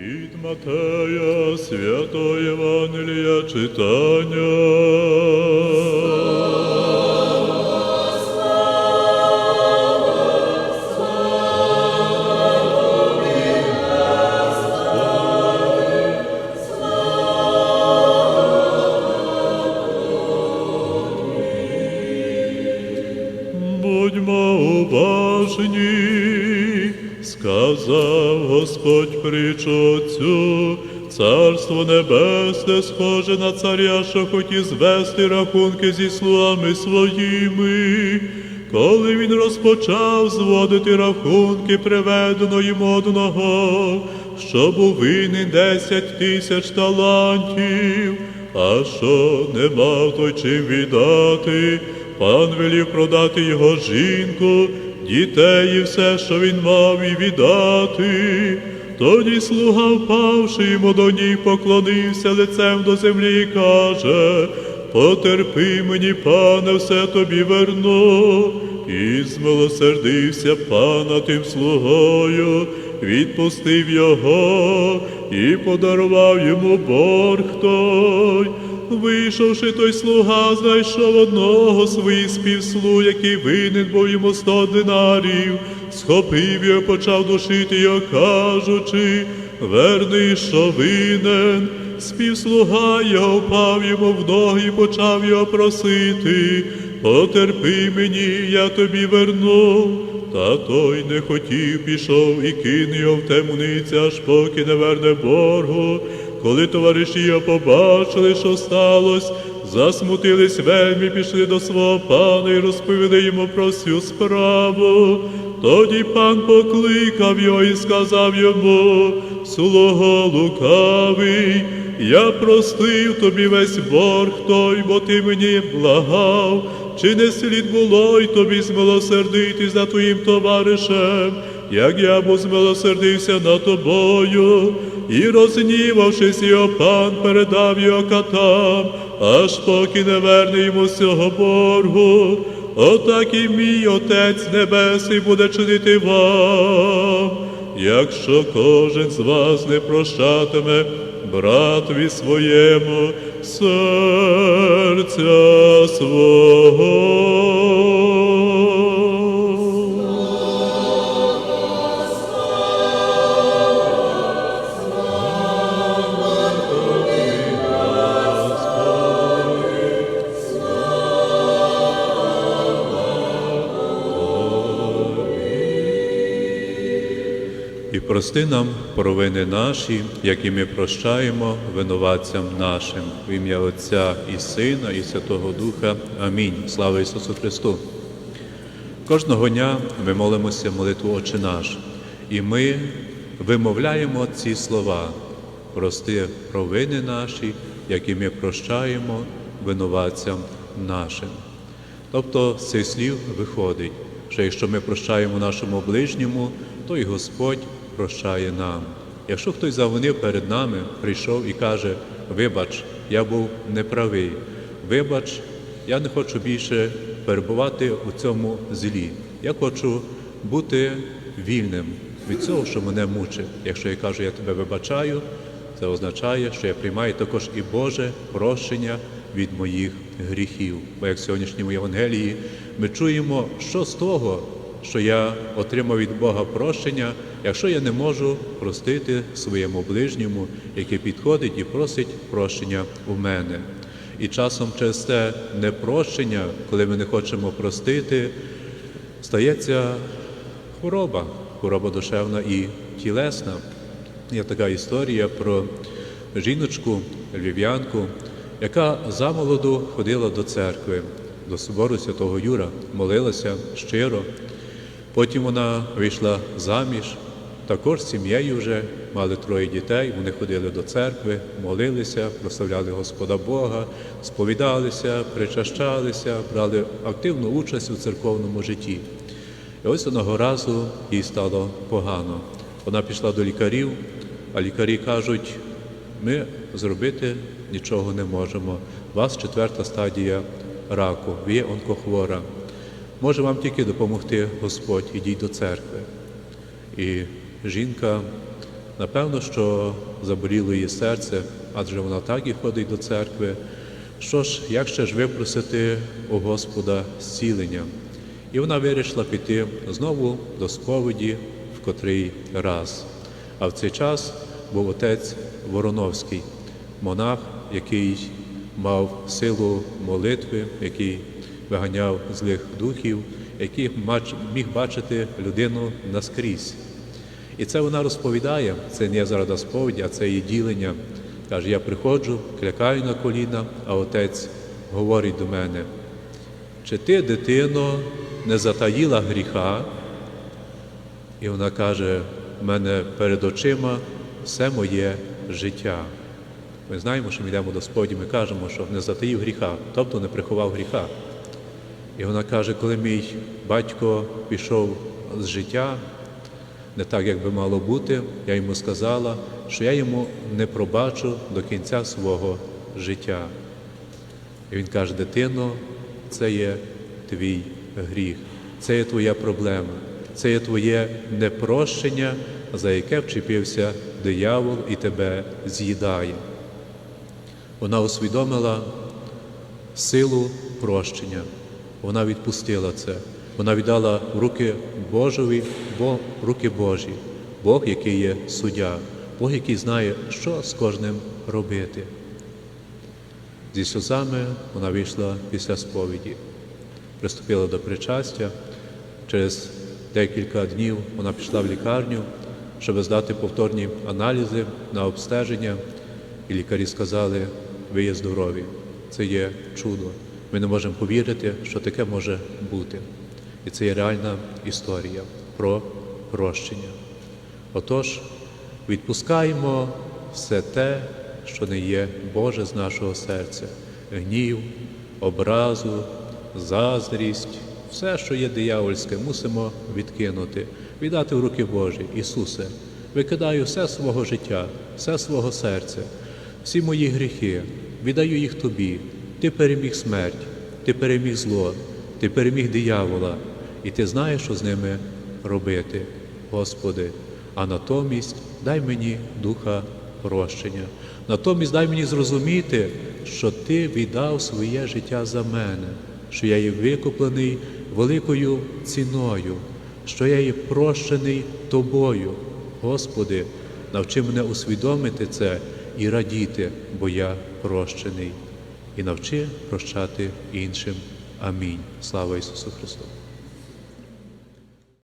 Від Матея святого Євангелія читання. Господь притчу цю, царство небесне схоже на царя, що хотів звести рахунки зі слугами своїми. Коли він розпочав зводити рахунки приведено йому одного, що був винен десять тисяч талантів, а що не мав той чим віддати, пан велів продати його жінку, дітей і все, що він мав, і віддати. Тоді слуга, впавши йому до ніг, поклонився лицем до землі і каже, потерпи мені, пане, все тобі верну. І змилосердився пана тим слугою, відпустив його і подарував йому борг той. Вийшовши той слуга, знайшов одного з своїх співслуг, який винен був йому сто динарів, схопив його, почав душити його, кажучи, верни, що винен. Співслуга його впав йому в ноги почав його просити. Потерпи мені, я тобі верну. Та той не хотів, пішов і кинув його в темниці, аж поки не верне боргу. Коли товариші його побачили, що сталося, засмутились вельми, пішли до свого пана і розповіли йому про всю справу. Тоді пан покликав його і сказав йому, слуго лукавий, я простив тобі весь борг той, бо ти мені благав, чи не слід було й тобі змилосердити за твоїм товаришем, як я був змилосердився над тобою, і рознівавшись його пан, передав його катам, аж поки не верне йому цього боргу. Отак і мій Отець Небесний буде чинити вам, якщо кожен з вас не прощатиме братові своєму серця свого. І прости нам провини наші, які ми прощаємо винуватцям нашим. В ім'я Отця і Сина, і Святого Духа. Амінь. Слава Ісусу Христу! Кожного дня ми молимося молитву Отче наш, і ми вимовляємо ці слова. Прости провини наші, які ми прощаємо винуватцям нашим. Тобто з цих слів виходить, що якщо ми прощаємо нашому ближньому, то і Господь прощає нам. Якщо хтось завинив перед нами, прийшов і каже, вибач, я був неправий, вибач, я не хочу більше перебувати у цьому злі. Я хочу бути вільним від цього, що мене мучить. Якщо я кажу, я тебе вибачаю, це означає, що я приймаю також і Боже прощення від моїх гріхів. Бо як в сьогоднішньому Євангелії ми чуємо, що з того, що я отримав від Бога прощення, якщо я не можу простити своєму ближньому, який підходить і просить прощення у мене. І часом через це непрощення, коли ми не хочемо простити, стається хвороба, хвороба душевна і тілесна. Є така історія про жіночку, львів'янку, яка замолоду ходила до церкви, до собору святого Юра, молилася щиро. Потім вона вийшла заміж, також з сім'єю вже мали троє дітей. Вони ходили до церкви, молилися, прославляли Господа Бога, сповідалися, причащалися, брали активну участь у церковному житті. І ось одного разу їй стало погано. Вона пішла до лікарів, а лікарі кажуть, ми зробити нічого не можемо. У вас четверта стадія раку, ви онкохвора. Може вам тільки допомогти Господь, ідіть до церкви. І жінка Напевно, що заболіло її серце, адже вона так і ходить до церкви. Що ж, як ще ж випросити у Господа зцілення? І вона вирішила піти знову до сповіді в котрий раз. А в цей час був отець Вороновський, монах, який мав силу молитви, який виганяв злих духів, який міг бачити людину наскрізь. І це вона розповідає, це не є зараз сповідь, а це її ділення. Каже, я приходжу, клякаю на коліна, а отець говорить до мене, чи ти, дитино, не затаїла гріха? І вона каже, в мене перед очима все моє життя. Ми знаємо, що ми йдемо до сповіді, ми кажемо, що не затаїв гріха, тобто не приховав гріха. І вона каже, коли мій батько пішов з життя, не так, як би мало бути, я йому сказала, що я йому не пробачу до кінця свого життя. І він каже, дитино, це є твій гріх, це є твоя проблема, це є твоє непрощення, за яке вчепився диявол і тебе з'їдає. Вона усвідомила силу прощення. Вона відпустила це. Вона віддала руки Божові, бо руки Божі, Бог, який є суддя, Бог, який знає, що з кожним робити. Зі сльозами вона вийшла після сповіді, приступила до причастя. Через декілька днів вона пішла в лікарню, щоб здати повторні аналізи на обстеження, і лікарі сказали, ви є здорові. Це є чудо. Ми не можемо повірити, що таке може бути. І це є реальна історія про прощення. Отож, відпускаємо все те, що не є Боже з нашого серця, гнів, образу, заздрість, все, що є диявольське, мусимо відкинути, віддати в руки Божі. Ісусе, викидаю все свого життя, все свого серця, всі мої гріхи, віддаю їх Тобі. Ти переміг смерть, Ти переміг зло, Ти переміг диявола, і Ти знаєш, що з ними робити, Господи. А натомість дай мені духа прощення. Натомість дай мені зрозуміти, що Ти віддав своє життя за мене, що я є викуплений великою ціною, що я є прощений Тобою. Господи, навчи мене усвідомити це і радіти, бо я прощений. І навчи прощати іншим. Амінь. Слава Ісусу Христу!